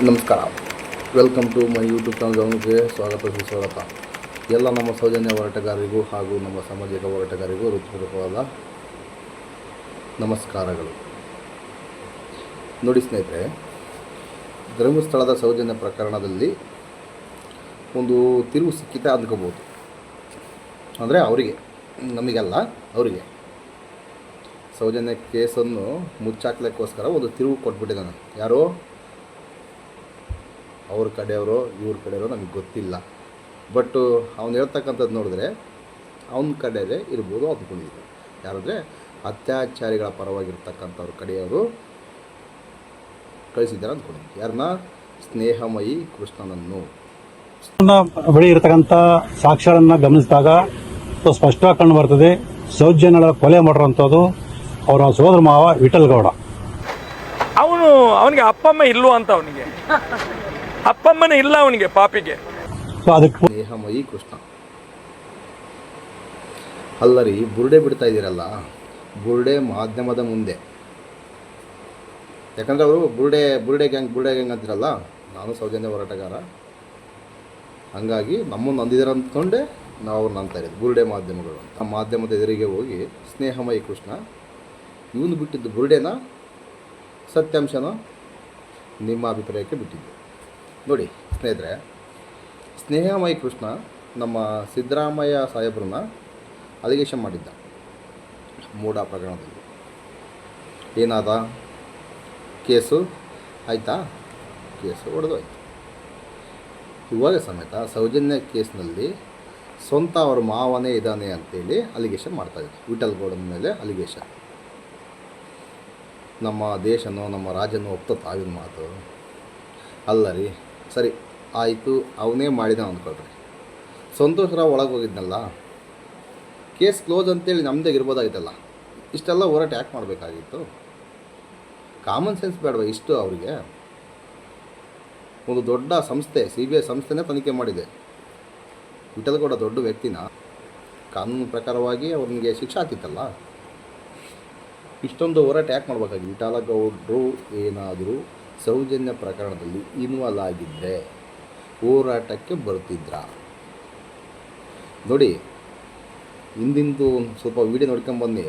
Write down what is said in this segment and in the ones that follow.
ನಮಸ್ಕಾರ. Welcome to my YouTube channel ಗಮನಕ್ಕೆ ಸ್ವಾಗತ, ಸುಸ್ವಾಗತ. ಎಲ್ಲ ನಮ್ಮ ಸೌಜನ್ಯ ಹೋರಾಟಗಾರರಿಗೂ ಹಾಗೂ ನಮ್ಮ ಸಾಮಾಜಿಕ ಹೋರಾಟಗಾರರಿಗೂ ಋತುಪೂರ್ವಕವಾದ ನಮಸ್ಕಾರಗಳು. ನೋಡಿ ಸ್ನೇಹಿತರೆ, ಧರ್ಮಸ್ಥಳದ ಸೌಜನ್ಯ ಪ್ರಕರಣದಲ್ಲಿ ಒಂದು ತಿರುವು ಸಿಕ್ಕಿತೆ ಅಂದ್ಕೋಬೋದು ಅಂದರೆ ಅವರಿಗೆ, ನಮಗೆಲ್ಲ ಅವರಿಗೆ. ಸೌಜನ್ಯ ಕೇಸನ್ನು ಮುಚ್ಚಾಕ್ಲಿಕ್ಕೋಸ್ಕರ ಒಂದು ತಿರುವು ಕೊಟ್ಬಿಟ್ಟಿದ್ದಾನೆ. ಯಾರೋ? ಅವ್ರ ಕಡೆಯವರು ಇವ್ರ ಕಡೆಯವರು ನಮಗೆ ಗೊತ್ತಿಲ್ಲ. ಬಟ್ ಅವ್ನು ಹೇಳ್ತಕ್ಕಂಥದ್ದು ನೋಡಿದ್ರೆ ಅವನ ಕಡೆಯೇ ಇರ್ಬೋದು ಅಂದ್ಕೊಂಡಿದ್ದೆ ಯಾರಂದರೆ ಅತ್ಯಾಚಾರಿಗಳ ಪರವಾಗಿರ್ತಕ್ಕಂಥವ್ರ ಕಡೆಯವರು ಕಳಿಸಿದ್ದಾರೆ ಅಂದ್ಕೊಂಡಿದ್ದೆ ಯಾರನ್ನ ಸ್ನೇಹಮಯಿ ಕೃಷ್ಣನನ್ನು. ನನ್ನ ಬಳಿ ಇರತಕ್ಕಂಥ ಸಾಕ್ಷ್ಯಗಳನ್ನ ಗಮನಿಸಿದಾಗ ಸ್ಪಷ್ಟವಾಗಿ ಕಂಡು ಬರ್ತದೆ ಸೌಜನ್ಯಗಳ ಕೊಲೆ ಮಾಡಿರೋಂಥದ್ದು ಅವರ ಸೋದರ ಮಾವ ವಿಠಲ್ ಗೌಡ ಅವನು ಅವನಿಗೆ ಅಪ್ಪಮ್ಮ ಇಲ್ವೋ ಅಂತ ಅವನಿಗೆ? ಅಪ್ಪಮ್ಮನೇ ಇಲ್ಲ ಅವನಿಗೆ ಪಾಪಿಗೆ. ದೇಹಮಯಿ ಅದಕ್ಕೆ ಸ್ನೇಹಮಯಿ ಕೃಷ್ಣ. ಅಲ್ಲರಿ ಬುರುಡೆ ಬಿಡ್ತಾ ಇದ್ದೀರಲ್ಲ ಬುರುಡೆ ಮಾಧ್ಯಮದ ಮುಂದೆ. ಯಾಕಂದ್ರೆ ಅವರು ಬುರುಡೆ ಬುರುಡೆ ಗ್ಯಾಂಗ್ ಬುರುಡೆ ಗ್ಯಾಂಗ್ ಅಂತಿರಲ್ಲ ನಾನು ಸೌಜನ್ಯ ಹೋರಾಟಗಾರ. ಹಂಗಾಗಿ ನಮ್ಮನ್ನು ಅಂದಿದ್ದಾರೆ ಅಂದ್ಕೊಂಡೆ ನಾವು ಅವ್ರನ್ನ ಅಂತ ಇರೋದು ಬುರುಡೆ ಮಾಧ್ಯಮಗಳು ಅಂತ. ಆ ಮಾಧ್ಯಮದ ಎದುರಿಗೆ ಹೋಗಿ ಸ್ನೇಹಮಯಿ ಕೃಷ್ಣ ಇವನು ಬಿಟ್ಟಿದ್ದು ಬುರುಡೆನ ಸತ್ಯಾಂಶನ ನಿಮ್ಮ ಅಭಿಪ್ರಾಯಕ್ಕೆ ಬಿಟ್ಟಿದ್ದು. ನೋಡಿ ಸ್ನೇಹಿತರೆ, ಸ್ನೇಹಮಯಿ ಕೃಷ್ಣ ನಮ್ಮ ಸಿದ್ದರಾಮಯ್ಯ ಸಾಹೇಬ್ರನ್ನ ಅಲಿಗೇಷನ್ ಮಾಡಿದ್ದ ಮೂಡ ಪ್ರಕರಣದಲ್ಲಿ. ಏನಾದ? ಕೇಸು? ಆಯಿತಾ? ಕೇಸು ಹೊಡೆದೋಯ್ತು ಇವಾಗ ಸಮೇತ ಸೌಜನ್ಯ ಕೇಸ್ನಲ್ಲಿ ಸ್ವಂತ ಅವರ ಮಾವನೇ ಇದ್ದಾನೆ ಅಂತೇಳಿ ಅಲಿಗೇಷನ್ ಮಾಡ್ತಾಯಿದ್ದೆ ವಿಠಲ್ ಗೌಡನ ಮೇಲೆ ಅಲಿಗೇಷನ್. ನಮ್ಮ ದೇಶನೋ, ನಮ್ಮ ರಾಜ್ಯನೋ ಒಪ್ತ ತಾವಿನ ಮಾತು. ಅಲ್ಲ ರೀ ಸರಿ, ಆಯಿತು, ಅವನೇ ಮಾಡಿದ ಅಂದ್ಕೊಳ್ರಿ ಸಂತೋಷ ರಾವ್ ಒಳಗೆ ಹೋಗಿದ್ನಲ್ಲ, ಕೇಸ್ ಕ್ಲೋಸ್ ಅಂತೇಳಿ ನಮ್ಮದೇ ಇರ್ಬೋದಾಗಿತ್ತಲ್ಲ ಇಷ್ಟೆಲ್ಲ ಹೋರಾಟ ಯಾಕೆ ಮಾಡಬೇಕಾಗಿತ್ತು? ಕಾಮನ್ ಸೆನ್ಸ್ ಬೇಡವಾ ಇಷ್ಟು ಅವರಿಗೆ? ಒಂದು ದೊಡ್ಡ ಸಂಸ್ಥೆ, ಸಿ ಬಿ ಐ ಸಂಸ್ಥೆನೇ ತನಿಖೆ ಮಾಡಿದೆ. ವಿಠಲ್ಗೌಡ ದೊಡ್ಡ ವ್ಯಕ್ತಿನ? ಕಾನೂನು ಪ್ರಕಾರವಾಗಿ ಅವನಿಗೆ ಶಿಕ್ಷೆ ಆಗ್ತಿತ್ತಲ್ಲ? ಇಷ್ಟೊಂದು ಹೋರಾಟ ಯಾಕೆ ಮಾಡಬೇಕಾಗಿ ವಿಠಲಗೌಡರು ಏನಾದರೂ ಸೌಜನ್ಯ ಪ್ರಕರಣದಲ್ಲಿ ಇನ್ವಾಲ್ ಆಗಿದ್ದರೆ ಹೋರಾಟಕ್ಕೆ ಬರ್ತಿದ್ರ ನೋಡಿ ಹಿಂದಿಂದು ಸ್ವಲ್ಪ ವೀಡಿಯೋ ನೋಡ್ಕೊಂಬನ್ನಿ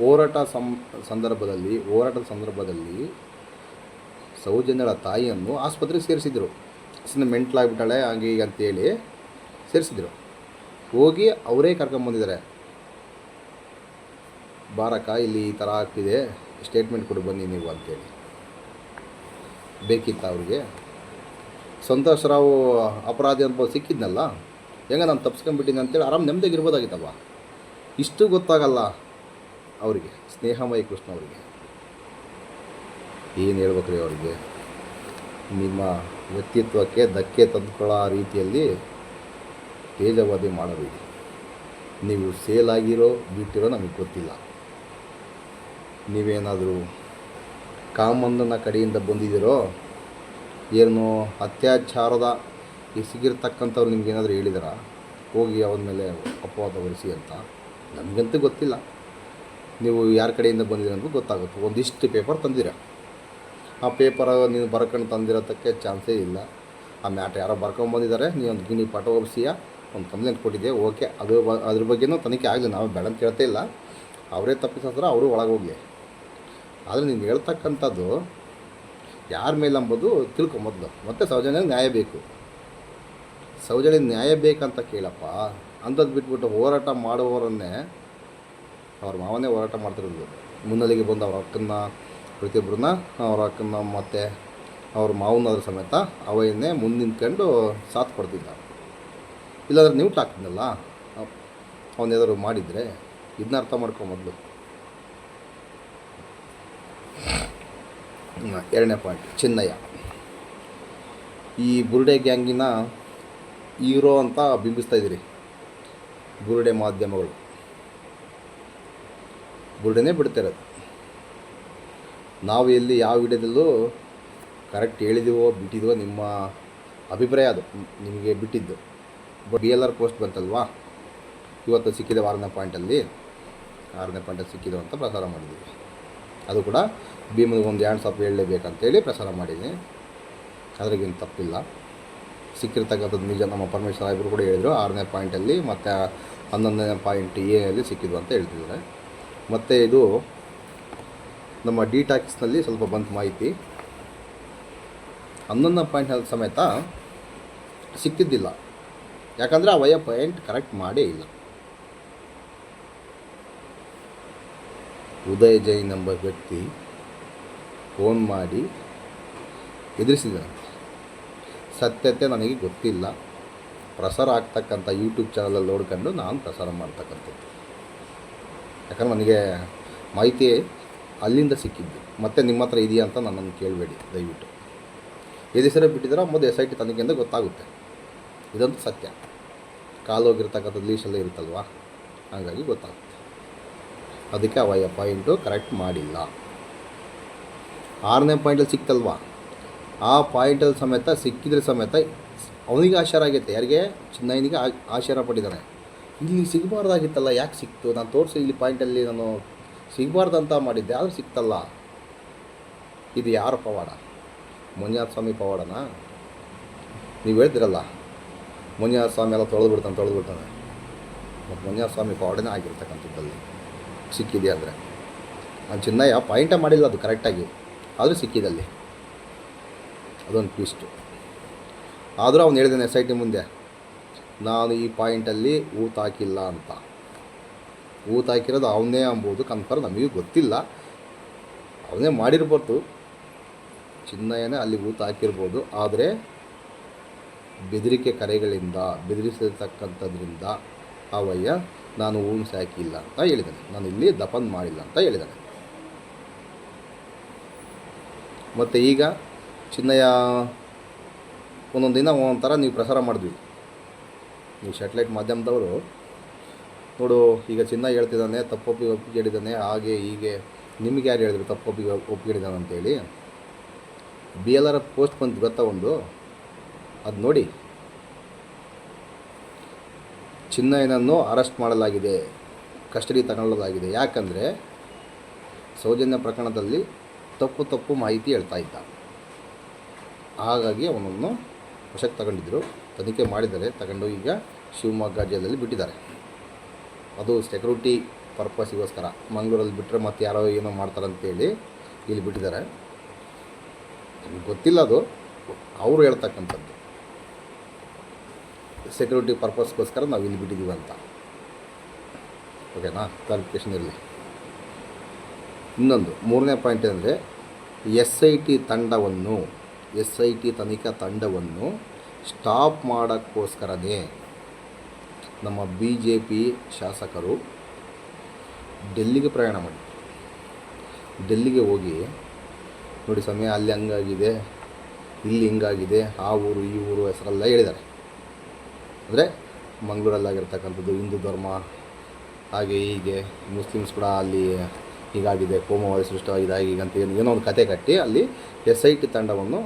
ಹೋರಾಟ ಸಂ, ಸಂದರ್ಭದಲ್ಲಿ, ಹೋರಾಟದ ಸಂದರ್ಭದಲ್ಲಿ ಸೌಜನ್ಯಳ ತಾಯಿಯನ್ನು ಆಸ್ಪತ್ರೆಗೆ ಸೇರಿಸಿದರು. ಸುಮ್ಮನೆ ಮೆಂಟ್ಲಾಗ್ಬಿಟ್ಟಾಳೆ, ಹಾಗೆ ಈಗ ಅಂತೇಳಿ ಸೇರಿಸಿದ್ರು. ಹೋಗಿ ಅವರೇ ಕರ್ಕೊಂಬಂದಿದ್ದಾರೆ ಬಾರಕ್ಕ, ಇಲ್ಲಿ ಈ ಥರ ಆಗ್ತಿದೆ. ಸ್ಟೇಟ್ಮೆಂಟ್ ಕೊಡು ಬನ್ನಿ ನೀವು ಅಂತೇಳಿ. ಬೇಕಿತ್ತ ಅವ್ರಿಗೆ. ಸಂತೋಷ್ ರಾವ್ ಅಪರಾಧಿ ಅಂತ ಸಿಕ್ಕಿದ್ನಲ್ಲ, ಹೆಂಗ ನಾನು ತಪ್ಸ್ಕೊಂಡ್ಬಿಟ್ಟಿನಿ ಅಂತೇಳಿ ಆರಾಮ್ ನೆಮ್ಮದಿಗಿರ್ಬೋದಾಗಿತ್ತವ ಇಷ್ಟು ಗೊತ್ತಾಗಲ್ಲ ಅವರಿಗೆ, ಸ್ನೇಹಮಯ ಕೃಷ್ಣ ಅವರಿಗೆ. ಏನು ಹೇಳ್ಬೇಕ್ರಿ ಅವರಿಗೆ? ನಿಮ್ಮ ವ್ಯಕ್ತಿತ್ವಕ್ಕೆ ಧಕ್ಕೆ ತಂದುಕೊಳ್ಳೋ ರೀತಿಯಲ್ಲಿ ತೇಜವಾದಿ ಮಾಡಬೇಡಿ ನೀವು ಸೇಲ್ ಆಗಿರೋ ಬಿಟ್ಟಿರೋ ನಮಗೆ ಗೊತ್ತಿಲ್ಲ. ನೀವೇನಾದರೂ ಕಾಮಣ್ಣನ ಕಡೆಯಿಂದ ಬಂದಿದ್ದೀರೋ, ಏನು ಅತ್ಯಾಚಾರದ ಎಸಗಿರ್ತಕ್ಕಂಥವ್ರು ನಿಮ್ಗೇನಾದರೂ ಹೇಳಿದಾರ? ಹೋಗಿ ಅವನ ಮೇಲೆ ಅಪವಾದ ಹೊರಿಸಿ ಅಂತ. ನಮಗಂತೂ ಗೊತ್ತಿಲ್ಲ. ನೀವು ಯಾರ ಕಡೆಯಿಂದ ಬಂದಿದ್ದೀರ ಅಂತ ಗೊತ್ತಾಗುತ್ತೆ. ಒಂದಿಷ್ಟು ಪೇಪರ್ ತಂದಿರ? ಆ ಪೇಪರ್ ನೀನು ಬರ್ಕೊಂಡು ತಂದಿರೋದಕ್ಕೆ ಚಾನ್ಸೇ ಇಲ್ಲ. ಆ ಮ್ಯಾಟ್ ಯಾರೋ ಬರ್ಕೊಂಡು ಬಂದಿದ್ದಾರೆ. ನೀವು ಒಂದು ಗಿಣಿ ಪಾಠ ಒಪ್ಸಿಯ? ಒಂದು ಕಂಪ್ಲೇಂಟ್ ಕೊಟ್ಟಿದ್ದೆ ಓಕೆ. ಅದು ಅದ್ರ ಬಗ್ಗೆನೂ ತನಿಖೆ ಆಗಲಿ. ನಾವು ಬೇಡ ಅಂತ ಹೇಳ್ತಾ ಇಲ್ಲ. ಅವರೇ ತಪ್ಪಿಸಿದ್ರೆ ಅವರು ಒಳಗೆ ಹೋಗಲಿ. ಆದರೆ ನೀನು ಹೇಳ್ತಕ್ಕಂಥದ್ದು ಯಾರ ಮೇಲೆ ಅಂಬೋದು ತಿಳ್ಕೊ ಮೊದಲು. ಮತ್ತು ಸೌಜನ್ಯ ನ್ಯಾಯ ಬೇಕು. ಸೌಜನ್ಯ ನ್ಯಾಯ ಬೇಕಂತ ಕೇಳಪ್ಪ. ಅಂಥದ್ದು ಬಿಟ್ಬಿಟ್ಟು ಹೋರಾಟ ಮಾಡುವವರನ್ನೇ ಅವ್ರ ಮಾವನೇ ಹೋರಾಟ ಮಾಡ್ತಿರೋದು. ಮುನ್ನೆಲೆಗೆ ಬಂದು ಅವ್ರ ಅಕ್ಕನ್ನ, ಪ್ರತಿಯೊಬ್ಬರನ್ನ ಅವ್ರ ಅಕ್ಕನ್ನ ಮತ್ತು ಅವ್ರ ಮಾವನಾದ್ರ ಸಮೇತ ಅವನ್ನೇ ಮುಂದೆ ನಿಂತ್ಕೊಂಡು ಸಾಥ್ ಕೊಡ್ತಿದ್ದ. ಇಲ್ಲಾಂದ್ರೆ ನೀವು ಟಾಕ್ತಿದ್ದಲ್ಲ ಅವನು ಏನಾದ್ರು ಮಾಡಿದರೆ ಇದನ್ನ ಅರ್ಥ ಮಾಡ್ಕೊ ಮೊದಲು ಹ್ಮ್, ಎರಡನೇ ಪಾಯಿಂಟ್, ಚಿನ್ನಯ್ಯ. ಈ ಬುರುಡೆ ಗ್ಯಾಂಗಿನ ಹೀರೋ ಅಂತ ಬಿಂಬಿಸ್ತಾ ಇದ್ದೀರಿ. ಬುರುಡೆ ಮಾಧ್ಯಮಗಳು. ಬುರುಡೆನೇ ಬಿಡ್ತಿರೋದು ನಾವು ಎಲ್ಲಿ ಯಾವ ವಿಡಿಯೋದಲ್ಲೂ ಕರೆಕ್ಟ್ ಹೇಳಿದೀವೋ, ಬಿಟ್ಟಿದೀವೋ ನಿಮ್ಮ ಅಭಿಪ್ರಾಯ ಅದು, ನಿಮಗೆ ಬಿಟ್ಟಿದ್ದು. But B L R post ಬಂತಲ್ವಾ? ಇವತ್ತು ಸಿಕ್ಕಿದೆ ಆರನೇ ಪಾಯಿಂಟಲ್ಲಿ. ಆರನೇ ಪಾಯಿಂಟಲ್ಲಿ ಸಿಕ್ಕಿದೆ ಅಂತ ಪ್ರಸಾರ ಮಾಡಿದ್ದೀವಿ. ಅದು ಕೂಡ ಭೀಮನಿಗೆ ಒಂದು ಎರಡು ಸಾವಿರ ಹೇಳಲೇಬೇಕಂತೇಳಿ ಪ್ರಸಾರ ಮಾಡಿದ್ದೀನಿ. ಅದ್ರಾಗೇನು ತಪ್ಪಿಲ್ಲ. ಸಿಕ್ಕಿರ್ತಕ್ಕಂಥದ್ದು ನಿಜ ನಮ್ಮ ಪರಮೇಶ್ವರ ಇಬ್ಬರು ಕೂಡ ಹೇಳಿದರು. ಆರನೇ ಪಾಯಿಂಟಲ್ಲಿ ಮತ್ತು ಹನ್ನೊಂದನೇ ಪಾಯಿಂಟ್ ಎ ಅಲ್ಲಿ ಸಿಕ್ಕಿದ್ವು ಅಂತ ಹೇಳ್ತಿದ್ದಾರೆ. ಮತ್ತು ಇದು ನಮ್ಮ ಡಿ ಟ್ಯಾಕ್ಸ್ನಲ್ಲಿ ಸ್ವಲ್ಪ ಬಂತು ಮಾಹಿತಿ. ಹನ್ನೊಂದನೇ ಪಾಯಿಂಟ್ ಸಮೇತ ಸಿಕ್ತಿದ್ದಿಲ್ಲ ಯಾಕಂದರೆ ಆ ವಯ ಪಾಯಿಂಟ್ ಕರೆಕ್ಟ್ ಮಾಡೇ ಇಲ್ಲ. ಉದಯ್ ಜೈನ್ ಎಂಬ ವ್ಯಕ್ತಿ ಫೋನ್ ಮಾಡಿ ಎದುರಿಸಿದ. ಸತ್ಯತೆ ನನಗೆ ಗೊತ್ತಿಲ್ಲ. ಪ್ರಸಾರ ಆಗ್ತಕ್ಕಂಥ ಯೂಟ್ಯೂಬ್ ಚಾನಲಲ್ಲಿ ನೋಡ್ಕೊಂಡು ನಾನು ಪ್ರಸಾರ ಮಾಡ್ತಕ್ಕಂಥದ್ದು. ಯಾಕಂದ್ರೆ ನನಗೆ ಮಾಹಿತಿ ಅಲ್ಲಿಂದ ಸಿಕ್ಕಿದ್ದು. ಮತ್ತೆ ನಿಮ್ಮ ಹತ್ರ ಇದೆಯಾ ಅಂತ ನನ್ನನ್ನು ಕೇಳಬೇಡಿ, ದಯವಿಟ್ಟು. ಎದುರಿಸರೆ ಬಿಟ್ಟಿದ್ರೆ ಮೊದಲು ಎಸ್ ಐ ಟಿ ತನಿಖೆಯಿಂದ ಗೊತ್ತಾಗುತ್ತೆ. ಇದಂತೂ ಸತ್ಯ. ಕಾಲು ಹೋಗಿರ್ತಕ್ಕಂಥದ್ದು ಲೀಶಲ್ಲೇ ಇರುತ್ತಲ್ವಾ? ಹಾಗಾಗಿ ಗೊತ್ತಾಗುತ್ತೆ. ಅದಕ್ಕೆ ಅವ ಪಾಯಿಂಟು ಕರೆಕ್ಟ್ ಮಾಡಿಲ್ಲ. ಆರನೇ ಪಾಯಿಂಟಲ್ಲಿ ಸಿಕ್ತಲ್ವ? ಆ ಪಾಯಿಂಟಲ್ಲಿ ಸಮೇತ ಸಿಕ್ಕಿದ್ರೆ ಸಮೇತ ಅವನಿಗೆ ಆಶ್ಚರ್ಯ ಆಗೈತೆ. ಯಾರಿಗೆ? ಚಿನ್ನಯ್ಯನಿಗೆ ಆಶಾರ ಆಶ್ಚರ್ಯ ಪಟ್ಟಿದ್ದಾನೆ. ಇಲ್ಲಿ ಸಿಗಬಾರ್ದಾಗಿತ್ತಲ್ಲ, ಯಾಕೆ ಸಿಕ್ತು? ನಾನು ತೋರಿಸಿ ಇಲ್ಲಿ ಪಾಯಿಂಟಲ್ಲಿ ನಾನು ಸಿಗಬಾರ್ದಂತ ಮಾಡಿದ್ದೆ, ಆದರೂ ಸಿಕ್ತಲ್ಲ. ಇದು ಯಾರ ಪವಾಡ? ಮಂಜುನಾಥ ಸ್ವಾಮಿ ಪವಾಡನಾ? ನೀವು ಹೇಳ್ತಿರಲ್ಲ ಮಂಜುನಾಥ ಸ್ವಾಮಿ ಎಲ್ಲ ತೊಳೆದು ಬಿಡ್ತಾನೆ ತೊಳೆದು ಬಿಡ್ತಾನೆ ಮತ್ತು ಸ್ವಾಮಿ ಪವಾಡನೇ ಆಗಿರ್ತಕ್ಕಂಥದ್ದಲ್ಲಿ ಸಿಕ್ಕಿದೆ ಅಂದರೆ. ನಾನು ಚಿನ್ನಯ್ಯ ಪಾಯಿಂಟೇ ಮಾಡಿಲ್ಲ ಅದು ಕರೆಕ್ಟಾಗಿ ಆದರೂ ಸಿಕ್ಕಿದಲ್ಲಿ ಅದೊಂದು ಟ್ವಿಸ್ಟು ಆದರೂ ಅವ್ನು ಹೇಳಿದ್ದಾನೆ ಎಸ್ ಐ ಟಿ ಮುಂದೆ, ನಾನು ಈ ಪಾಯಿಂಟಲ್ಲಿ ಊತ ಹಾಕಿಲ್ಲ ಅಂತ. ಊತ ಹಾಕಿರೋದು ಅವನೇ ಅಂಬೋದು ಕನ್ಫರ್ಮ್ ನಮಗೂ ಗೊತ್ತಿಲ್ಲ. ಅವನೇ ಮಾಡಿರ್ಬೋದು ಚಿನ್ನಯ್ಯನೇ ಅಲ್ಲಿ ಊತ ಹಾಕಿರ್ಬೋದು, ಆದರೆ ಬೆದರಿಕೆ ಕರೆಗಳಿಂದ ಬೆದರಿಸಿರ್ತಕ್ಕಂಥದ್ರಿಂದ ಅವಯ್ಯ, ನಾನು ಊಣಿಸಿ ಸಾಕಿಲ್ಲ ಅಂತ ಹೇಳಿದ್ದಾನೆ ನಾನು ಇಲ್ಲಿ ದಪನ್ ಮಾಡಿಲ್ಲ ಅಂತ ಹೇಳಿದ್ದಾನೆ ಮತ್ತು ಈಗ ಚಿನ್ನಯ್ಯ, ಒಂದೊಂದು ದಿನ ಒಂಥರ ಥರ ನೀವು ಪ್ರಸಾರ ಮಾಡಿದ್ವಿ. ನೀವು ಸ್ಯಾಟಲೈಟ್ ಮಾಧ್ಯಮದವರು ನೋಡು, ಈಗ ಚಿನ್ನ ಹೇಳ್ತಿದ್ದಾನೆ, ತಪ್ಪೊಪ್ಪಿಗೆ ಒಪ್ಪಿಗೆ ಹೇಳಿದ್ದಾನೆ ಹಾಗೆ ಹೀಗೆ. ನಿಮಗೆ ಯಾರು ಹೇಳಿದ್ರು ತಪ್ಪೊಪ್ಪಿಗೆ ಒಪ್ಪಿಗೆ ಹೇಳಿದ್ದಾನೆ ಅಂತೇಳಿ ಬಿ ಎಲ್ ಆರ್ ಪೋಸ್ಟ್ ಬಂತು, ಗೊತ್ತಾ ಒಂದು? ಅದು ನೋಡಿ. ಚಿನ್ನಯ್ಯನನ್ನು ಅರೆಸ್ಟ್ ಮಾಡಲಾಗಿದೆ. ಕಸ್ಟಡಿ ತಗೊಳ್ಳೋದಾಗಿದೆ ಯಾಕಂದರೆ ಸೌಜನ್ಯ ಪ್ರಕರಣದಲ್ಲಿ ತಪ್ಪು ತಪ್ಪು ಮಾಹಿತಿ ಹೇಳ್ತಾ ಇದ್ದ. ಹಾಗಾಗಿ ಅವನನ್ನು ವಶಕ್ಕೆ ತಗೊಂಡಿದ್ದರು ತನಿಖೆ ಮಾಡಿದರೆ ತಗೊಂಡು ಈಗ ಶಿವಮೊಗ್ಗ ಜೈಲಲ್ಲಿ ಬಿಟ್ಟಿದ್ದಾರೆ. ಅದು ಸೆಕ್ಯೂರಿಟಿ ಪರ್ಪಸ್ಗೋಸ್ಕರ. ಮಂಗಳೂರಲ್ಲಿ ಬಿಟ್ಟರೆ ಮತ್ತೆ ಯಾರೋ ಏನೋ ಮಾಡ್ತಾರಂತೇಳಿ ಇಲ್ಲಿ ಬಿಟ್ಟಿದ್ದಾರೆ. ಗೊತ್ತಿಲ್ಲ ಅದು. ಅವರು ಹೇಳ್ತಕ್ಕಂಥದ್ದು. ಸೆಕ್ಯೂರಿಟಿ ಪರ್ಪಸ್ಗೋಸ್ಕರ ನಾವು ಇಲ್ಲಿ ಬಿಟ್ಟಿದ್ದೀವಿ ಅಂತ. ಓಕೆನಾ ಕ್ಲಾರಿಫಿಕೇಶನ್ ಇರಲಿ. ಇನ್ನೊಂದು, ಮೂರನೇ ಪಾಯಿಂಟ್ ಅಂದರೆ ಎಸ್ ಐ ಟಿ ತಂಡವನ್ನು ಎಸ್ ಐ ಟಿ ತನಿಖಾ ತಂಡವನ್ನು ಸ್ಟಾಪ್ ಮಾಡೋಕ್ಕೋಸ್ಕರನೇ ನಮ್ಮ ಬಿ ಜೆ ಪಿ ಶಾಸಕರು ಡೆಲ್ಲಿಗೆ ಪ್ರಯಾಣ ಮಾಡಿ ಡೆಲ್ಲಿಗೆ ಹೋಗಿ, ನೋಡಿ ಸಮಯ ಅಲ್ಲಿ ಹಂಗಾಗಿದೆ, ಇಲ್ಲಿ ಹಿಂಗಾಗಿದೆ, ಆ ಊರು, ಈ ಊರು, ಹೆಸರೆಲ್ಲ ಹೇಳಿದ್ದಾರೆ. ಅಂದರೆ ಮಂಗಳೂರಲ್ಲಾಗಿರ್ತಕ್ಕಂಥದ್ದು ಹಿಂದೂ ಧರ್ಮ, ಹಾಗೆ ಹೀಗೆ ಮುಸ್ಲಿಮ್ಸ್ ಕೂಡ ಅಲ್ಲಿ ಹೀಗಾಗಿದೆ, ಕೋಮವಾದ ಸೃಷ್ಟವಾಗಿದೆ, ಹಾಗೆ ಹೀಗೆ ಅಂತ ಏನು, ಏನೋ ಒಂದು ಕತೆ ಕಟ್ಟಿ ಅಲ್ಲಿ ಎಸ್ ಐ ಟಿ ತಂಡವನ್ನು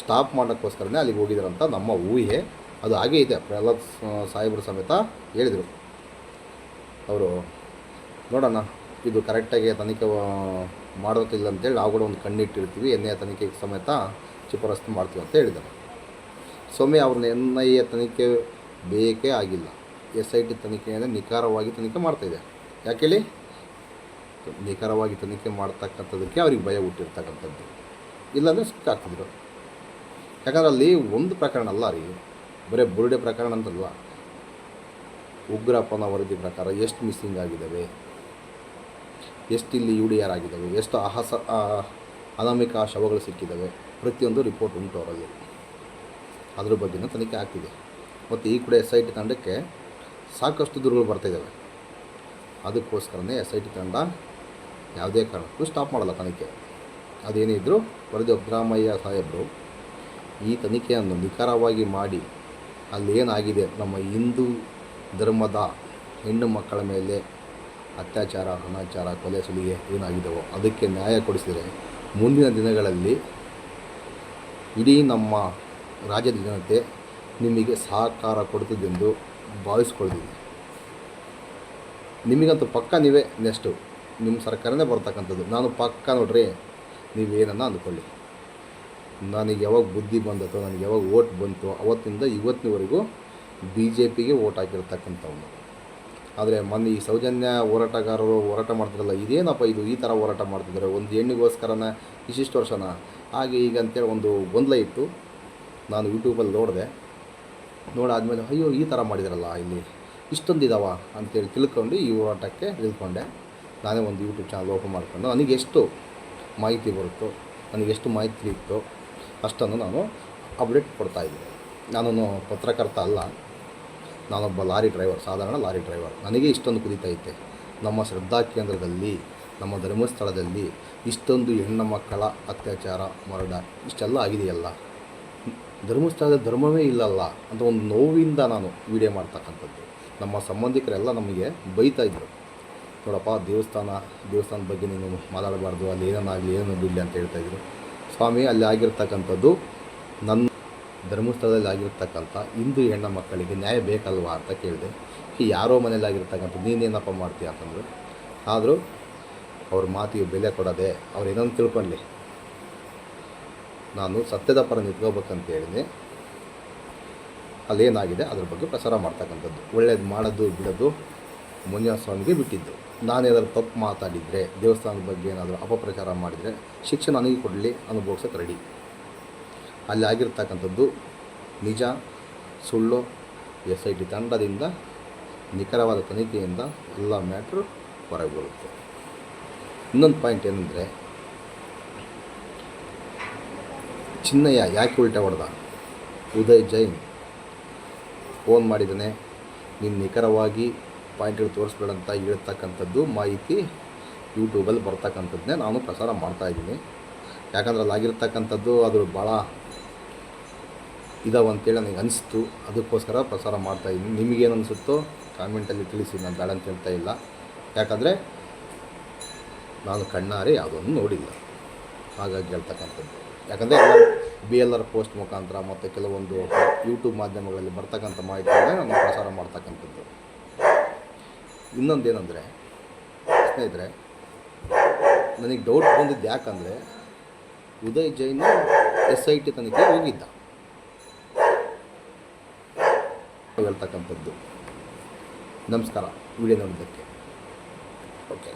ಸ್ಟಾಪ್ ಮಾಡೋಕ್ಕೋಸ್ಕರನೇ ಅಲ್ಲಿಗೆ ಹೋಗಿದ್ದಾರಂತ ನಮ್ಮ ಊಹೆ. ಅದು ಹಾಗೇ ಇದೆ, ಪ್ರಹ್ಲಾದ್ ಸಾಹೇಬರು ಸಮೇತ ಹೇಳಿದರು. ಅವರು, ನೋಡೋಣ, ಇದು ಕರೆಕ್ಟಾಗಿ ತನಿಖೆ ಮಾಡೋಕ್ಕಿಲ್ಲ ಅಂತೇಳಿ ನಾವು ಕೂಡ ಒಂದು ಕಣ್ಣಿಟ್ಟಿರ್ತೀವಿ ಎನ್ ಐ ತನಿಖೆಗೆ ಸಮೇತ ಶಿಫಾರಸ್ತು ಮಾಡ್ತೀವಿ ಅಂತ ಹೇಳಿದರು ಸೊಮ್ಮೆ ಅವ್ರನ್ನ ಎನ್ ಐ ಎ ತನಿಖೆ ಬೇಕೇ ಆಗಿಲ್ಲ. ಎಸ್ ಐ ಟಿ ತನಿಖೆಯನ್ನು ನಿಖರವಾಗಿ ತನಿಖೆ ಮಾಡ್ತಾಯಿದೆ ಯಾಕೆ ಹೇಳಿ? ನಿಖರವಾಗಿ ತನಿಖೆ ಮಾಡ್ತಕ್ಕಂಥದ್ದಕ್ಕೆ ಅವ್ರಿಗೆ ಭಯ ಹುಟ್ಟಿರ್ತಕ್ಕಂಥದ್ದು. ಇಲ್ಲಾಂದರೆ ಸಿಕ್ಕಾಕ್ತಿದ್ರು ಯಾಕಂದ್ರೆ ಅಲ್ಲಿ ಒಂದು ಪ್ರಕರಣ ಅಲ್ಲ ರೀ, ಬರೀ ಬುರುಡೆ ಪ್ರಕರಣ ಅಂತಲ್ವ? ಉಗ್ರಪ್ಪನ ವರದಿ ಪ್ರಕಾರ ಎಷ್ಟು ಮಿಸ್ಸಿಂಗ್ ಆಗಿದ್ದಾವೆ ಎಷ್ಟು ಇಲ್ಲಿ ಯು ಡಿ ಆರ್ ಆಗಿದ್ದಾವೆ ಎಷ್ಟು ಅಹಸ ಅನಾಮಿಕ ಶವಗಳು ಸಿಕ್ಕಿದ್ದಾವೆ ಪ್ರತಿಯೊಂದು ರಿಪೋರ್ಟ್ ಉಂಟು ಅವರಲ್ಲಿ. ಅದ್ರ ಬಗ್ಗೆನೂ ತನಿಖೆ ಆಗ್ತಿದೆ. ಮತ್ತು ಈ ಕೂಡ ಎಸ್ ಐ ಟಿ ತಂಡಕ್ಕೆ ಸಾಕಷ್ಟು ದೂರುಗಳು ಬರ್ತಾಯಿದ್ದಾವೆ ಅದಕ್ಕೋಸ್ಕರನೇ ಎಸ್ ಐ ಟಿ ತಂಡ ಯಾವುದೇ ಕಾರಣಕ್ಕೂ ಸ್ಟಾಪ್ ಮಾಡಲ್ಲ ತನಿಖೆ. ಅದೇನೇ ಇದ್ದರೂ ವರದಿ ಸಿದ್ದರಾಮಯ್ಯ ಸಾಹೇಬರು ಈ ತನಿಖೆಯನ್ನು ನಿಖರವಾಗಿ ಮಾಡಿ ಅಲ್ಲೇನಾಗಿದೆ, ನಮ್ಮ ಹಿಂದೂ ಧರ್ಮದ ಹೆಣ್ಣು ಮಕ್ಕಳ ಮೇಲೆ ಅತ್ಯಾಚಾರ, ಅನಾಚಾರ, ಕೊಲೆ, ಸುಲಿಗೆ ಏನಾಗಿದವೋ ಅದಕ್ಕೆ ನ್ಯಾಯ ಕೊಡಿಸಿದರೆ ಮುಂದಿನ ದಿನಗಳಲ್ಲಿ ಇಡೀ ನಮ್ಮ ರಾಜ್ಯದ ಜನತೆ ನಿಮಗೆ ಸಹಕಾರ ಕೊಡ್ತದೆಂದು ಭಾವಿಸ್ಕೊಳ್ತೀನಿ. ನಿಮಗಂತೂ ಪಕ್ಕ ನೀವೇ ನೆಕ್ಸ್ಟು ನಿಮ್ಮ ಸರ್ಕಾರನೇ ಬರ್ತಕ್ಕಂಥದ್ದು. ನಾನು ಪಕ್ಕ ನೋಡ್ರಿ, ನೀವೇನನ್ನ ಅಂದ್ಕೊಳ್ಳಿ. ನನಗೆ ಯಾವಾಗ ಬುದ್ಧಿ ಬಂದತೋ ನನಗೆ ಯಾವಾಗ ಓಟ್ ಬಂತು, ಅವತ್ತಿಂದ ಇವತ್ತಿನವರೆಗೂ ಬಿ ಜೆ ಪಿಗೆ ಓಟ್ ಹಾಕಿರ್ತಕ್ಕಂಥವನು. ಆದರೆ ಮೊನ್ನೆ ಈ ಸೌಜನ್ಯ ಹೋರಾಟಗಾರರು ಹೋರಾಟ ಮಾಡ್ತಿರಲ್ಲ ಇದೇನಪ್ಪ ಇದು ಈ ಥರ ಹೋರಾಟ ಮಾಡ್ತಿದ್ದಾರೆ? ಒಂದು ಹೆಣ್ಣಿಗೋಸ್ಕರನ, ಇಷ್ಟಿಷ್ಟು ವರ್ಷನ? ಹಾಗೆ ಈಗ ಅಂತೇಳಿ ಒಂದು ಗೊಂದಲ ಇತ್ತು. ನಾನು ಯೂಟ್ಯೂಬಲ್ಲಿ ನೋಡಿದೆ. ನೋಡಾದ್ಮೇಲೆ ಅಯ್ಯೋ, ಈ ಥರ ಮಾಡಿದಾರಲ್ಲ ಇಲ್ಲಿ. ಇಷ್ಟೊಂದು ಇದಾವ ಅಂತೇಳಿ ತಿಳ್ಕೊಂಡು ಈ ಹೋರಾಟಕ್ಕೆ ನಿಲ್ಕೊಂಡೆ ನಾನೇ ಒಂದು ಯೂಟ್ಯೂಬ್ ಚಾನಲ್ ಓಪನ್ ಮಾಡಿಕೊಂಡು ನನಗೆ ಎಷ್ಟು ಮಾಹಿತಿ ಬರುತ್ತೋ, ನನಗೆ ಎಷ್ಟು ಮಾಹಿತಿ ಇತ್ತು ಅಷ್ಟನ್ನು ನಾನು ಅಪ್ಡೇಟ್ ಕೊಡ್ತಾಯಿದ್ದೀನಿ ನಾನು ಪತ್ರಕರ್ತ ಅಲ್ಲ. ನಾನೊಬ್ಬ ಲಾರಿ ಡ್ರೈವರ್ ಸಾಧಾರಣ ಲಾರಿ ಡ್ರೈವರ್ ನನಗೆ ಇಷ್ಟೊಂದು ಕುದೀತೈತೆ ನಮ್ಮ ಶ್ರದ್ಧಾ ಕೇಂದ್ರದಲ್ಲಿ, ನಮ್ಮ ಧರ್ಮಸ್ಥಳದಲ್ಲಿ ಇಷ್ಟೊಂದು ಹೆಣ್ಣು ಮಕ್ಕಳ ಅತ್ಯಾಚಾರ ಮರಣ ಇಷ್ಟೆಲ್ಲ ಆಗಿದೆಯಲ್ಲ. ಧರ್ಮಸ್ಥಳದ ಧರ್ಮವೇ ಇಲ್ಲಲ್ಲ ಅಂತ ಒಂದು ನೋವಿಂದ ನಾನು ವೀಡಿಯೋ ಮಾಡ್ತಕ್ಕಂಥದ್ದು. ನಮ್ಮ ಸಂಬಂಧಿಕರೆಲ್ಲ ನಮಗೆ ಬೈತಾ ಇದ್ದರು ನೋಡಪ್ಪ, ದೇವಸ್ಥಾನ, ದೇವಸ್ಥಾನದ ಬಗ್ಗೆ ನೀನು ಮಾತಾಡಬಾರ್ದು, ಅಲ್ಲಿ ಏನಾಗಲಿ ಏನೋ ಬಿಡಲಿ ಅಂತ ಹೇಳ್ತಾ ಇದ್ದರು ಸ್ವಾಮಿ, ಅಲ್ಲಿ ಆಗಿರ್ತಕ್ಕಂಥದ್ದು ನನ್ನ ಧರ್ಮಸ್ಥಳದಲ್ಲಿ ಆಗಿರ್ತಕ್ಕಂಥ ಹಿಂದೂ ಹೆಣ್ಣು ಮಕ್ಕಳಿಗೆ ನ್ಯಾಯ ಬೇಕಲ್ವಾ ಅಂತ ಕೇಳಿದೆ. ಯಾರೋ ಮನೇಲಿ ಆಗಿರ್ತಕ್ಕಂಥದ್ದು, ನೀನೇನಪ್ಪ ಮಾಡ್ತೀಯ ಅಂತಂದರು. ಆದರೂ ಅವ್ರ ಮಾತಿಗೆ ಬೆಲೆ ಕೊಡದೆ ಅವ್ರು ಏನೊಂದು ತಿಳ್ಕೊಳ್ಳಿ ನಾನು ಸತ್ಯದ ಪರ ನಿಂತ್ಕೋಬೇಕಂತ ಹೇಳಿದೆ ಅಲ್ಲೇನಾಗಿದೆ? ಅದ್ರ ಬಗ್ಗೆ ಪ್ರಚಾರ ಮಾಡ್ತಕ್ಕಂಥದ್ದು. ಒಳ್ಳೇದು ಮಾಡೋದು, ಬಿಡೋದು ಮುನಿಯಾ ಸ್ವಾಮಿಗೆ ಬಿಟ್ಟಿದ್ದು ನಾನೇನಾದ್ರು ತಪ್ಪು ಮಾತಾಡಿದರೆ, ದೇವಸ್ಥಾನದ ಬಗ್ಗೆ ಏನಾದರೂ ಅಪಪ್ರಚಾರ ಮಾಡಿದರೆ ಶಿಕ್ಷೆ ನನಗೆ ಕೊಡಲಿ, ಅನುಭವಿಸೋಕೆ ರೆಡಿ ಅಲ್ಲಿ ಆಗಿರ್ತಕ್ಕಂಥದ್ದು ನಿಜ, ಸುಳ್ಳು, ಎಸ್ ಐ ಟಿ ತಂಡದಿಂದ, ನಿಖರವಾದ ತನಿಖೆಯಿಂದ ಎಲ್ಲ ಮ್ಯಾಟ್ರು ಹೊರಗೆ ಬರುತ್ತೆ. ಇನ್ನೊಂದು ಪಾಯಿಂಟ್ ಏನಂದರೆ ಚಿನ್ನಯ್ಯ ಯಾಕೆ ಉಲ್ಟೆ ಹೊಡೆದ? ಉದಯ್ ಜೈನ್ ಫೋನ್ ಮಾಡಿದ್ದಾನೆ. ನೀನು ನಿಖರವಾಗಿ ಪಾಯಿಂಟ್ಗಳು ತೋರಿಸ್ಬೇಡಂತ ಹೇಳ್ತಕ್ಕಂಥದ್ದು ಮಾಹಿತಿ ಯೂಟ್ಯೂಬಲ್ಲಿ ಬರ್ತಕ್ಕಂಥದ್ದನ್ನೇ ನಾನು ಪ್ರಸಾರ ಮಾಡ್ತಾಯಿದ್ದೀನಿ ಯಾಕಂದ್ರೆ ಅಲ್ಲಾಗಿರ್ತಕ್ಕಂಥದ್ದು ಅದ್ರ ಭಾಳ ಇದಾವೆ ಅಂತೇಳಿ ನನಗೆ ಅನಿಸ್ತು. ಅದಕ್ಕೋಸ್ಕರ ಪ್ರಸಾರ ಮಾಡ್ತಾಯಿದ್ದೀನಿ ನಿಮಗೇನು ಅನಿಸುತ್ತೋ ಕಾಮೆಂಟಲ್ಲಿ ತಿಳಿಸಿ, ನಾನು ಬೇಡ ಅಂತ ಹೇಳ್ತಾ ಇಲ್ಲ. ಯಾಕಂದರೆ ನಾನು ಕಣ್ಣಾರೆ ಯಾವುದನ್ನು ನೋಡಿಲ್ಲ. ಹಾಗಾಗಿ ಹೇಳ್ತಕ್ಕಂಥದ್ದು. ಯಾಕಂದರೆ ಬಿ ಎಲ್ ಆರ್ ಪೋಸ್ಟ್ ಮುಖಾಂತರ ಮತ್ತು ಕೆಲವೊಂದು ಯೂಟ್ಯೂಬ್ ಮಾಧ್ಯಮಗಳಲ್ಲಿ ಬರ್ತಕ್ಕಂಥ ಮಾಹಿತಿಗಳನ್ನ ನಾನು ಪ್ರಸಾರ ಮಾಡ್ತಕ್ಕಂಥದ್ದು. ಇನ್ನೊಂದೇನೆಂದರೆ, ಸ್ನೇಹಿತರೆ, ನನಗೆ ಡೌಟ್ ಬಂದಿದ್ದು ಯಾಕಂದರೆ, Uday Jain S I T ತನಿಖೆ ಹೋಗಿದ್ದ. ಹೇಳ್ತಕ್ಕಂಥದ್ದು. ನಮಸ್ಕಾರ, ವಿಡಿಯೋ ನೋಡಿದ್ದಕ್ಕೆ. ಓಕೆ